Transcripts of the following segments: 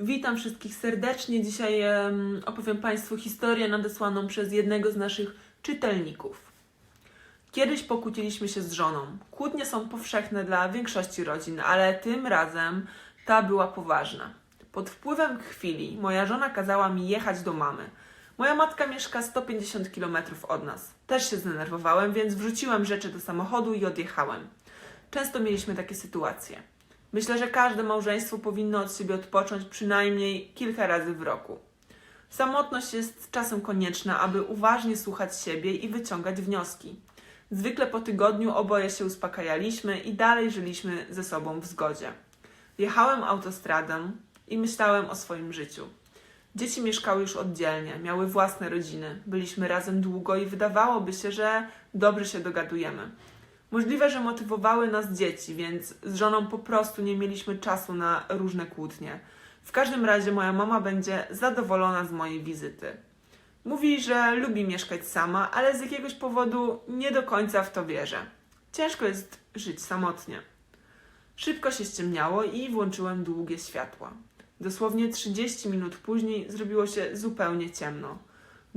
Witam wszystkich serdecznie. Dzisiaj em, opowiem Państwu historię nadesłaną przez jednego z naszych czytelników. Kiedyś pokłóciliśmy się z żoną. Kłótnie są powszechne dla większości rodzin, ale tym razem ta była poważna. Pod wpływem chwili moja żona kazała mi jechać do mamy. Moja matka mieszka 150 km od nas. Też się zdenerwowałem, więc wrzuciłem rzeczy do samochodu i odjechałem. Często mieliśmy takie sytuacje. Myślę, że każde małżeństwo powinno od siebie odpocząć przynajmniej kilka razy w roku. Samotność jest czasem konieczna, aby uważnie słuchać siebie i wyciągać wnioski. Zwykle po tygodniu oboje się uspokajaliśmy i dalej żyliśmy ze sobą w zgodzie. Jechałem autostradą i myślałem o swoim życiu. Dzieci mieszkały już oddzielnie, miały własne rodziny, byliśmy razem długo i wydawałoby się, że dobrze się dogadujemy. Możliwe, że motywowały nas dzieci, więc z żoną po prostu nie mieliśmy czasu na różne kłótnie. W każdym razie moja mama będzie zadowolona z mojej wizyty. Mówi, że lubi mieszkać sama, ale z jakiegoś powodu nie do końca w to wierzę. Ciężko jest żyć samotnie. Szybko się ściemniało i włączyłem długie światła. Dosłownie 30 minut później zrobiło się zupełnie ciemno.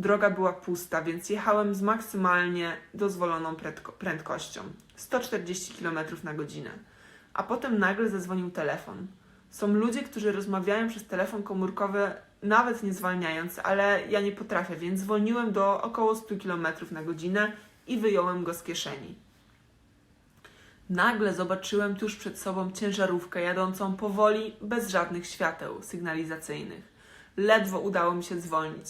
Droga była pusta, więc jechałem z maksymalnie dozwoloną prędko- prędkością 140 km na godzinę. A potem nagle zadzwonił telefon. Są ludzie, którzy rozmawiają przez telefon komórkowy, nawet nie zwalniając, ale ja nie potrafię, więc zwolniłem do około 100 km na godzinę i wyjąłem go z kieszeni. Nagle zobaczyłem tuż przed sobą ciężarówkę jadącą powoli, bez żadnych świateł sygnalizacyjnych. Ledwo udało mi się zwolnić.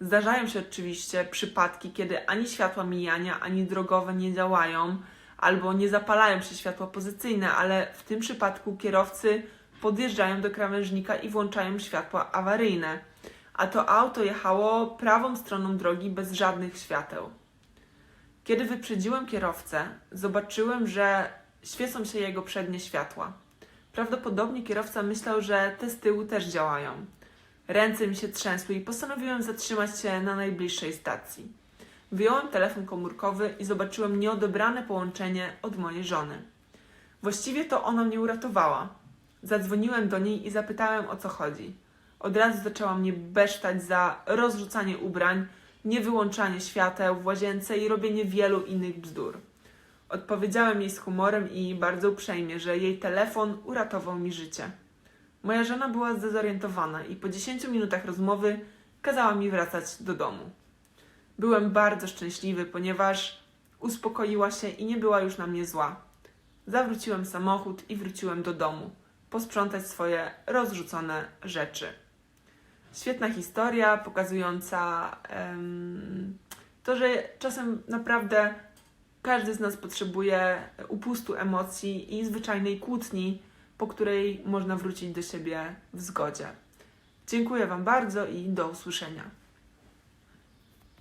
Zdarzają się oczywiście przypadki, kiedy ani światła mijania, ani drogowe nie działają, albo nie zapalają się światła pozycyjne, ale w tym przypadku kierowcy podjeżdżają do krawężnika i włączają światła awaryjne. A to auto jechało prawą stroną drogi bez żadnych świateł. Kiedy wyprzedziłem kierowcę, zobaczyłem, że świecą się jego przednie światła. Prawdopodobnie kierowca myślał, że te z tyłu też działają. Ręce mi się trzęsły i postanowiłem zatrzymać się na najbliższej stacji. Wyjąłem telefon komórkowy i zobaczyłem nieodebrane połączenie od mojej żony. Właściwie to ona mnie uratowała. Zadzwoniłem do niej i zapytałem o co chodzi. Od razu zaczęła mnie besztać za rozrzucanie ubrań, niewyłączanie świateł w łazience i robienie wielu innych bzdur. Odpowiedziałem jej z humorem i bardzo uprzejmie, że jej telefon uratował mi życie. Moja żona była zdezorientowana i po 10 minutach rozmowy kazała mi wracać do domu. Byłem bardzo szczęśliwy, ponieważ uspokoiła się i nie była już na mnie zła. Zawróciłem samochód i wróciłem do domu, posprzątać swoje rozrzucone rzeczy. Świetna historia pokazująca to, że czasem naprawdę każdy z nas potrzebuje upustu emocji i zwyczajnej kłótni, po której można wrócić do siebie w zgodzie. Dziękuję Wam bardzo i do usłyszenia.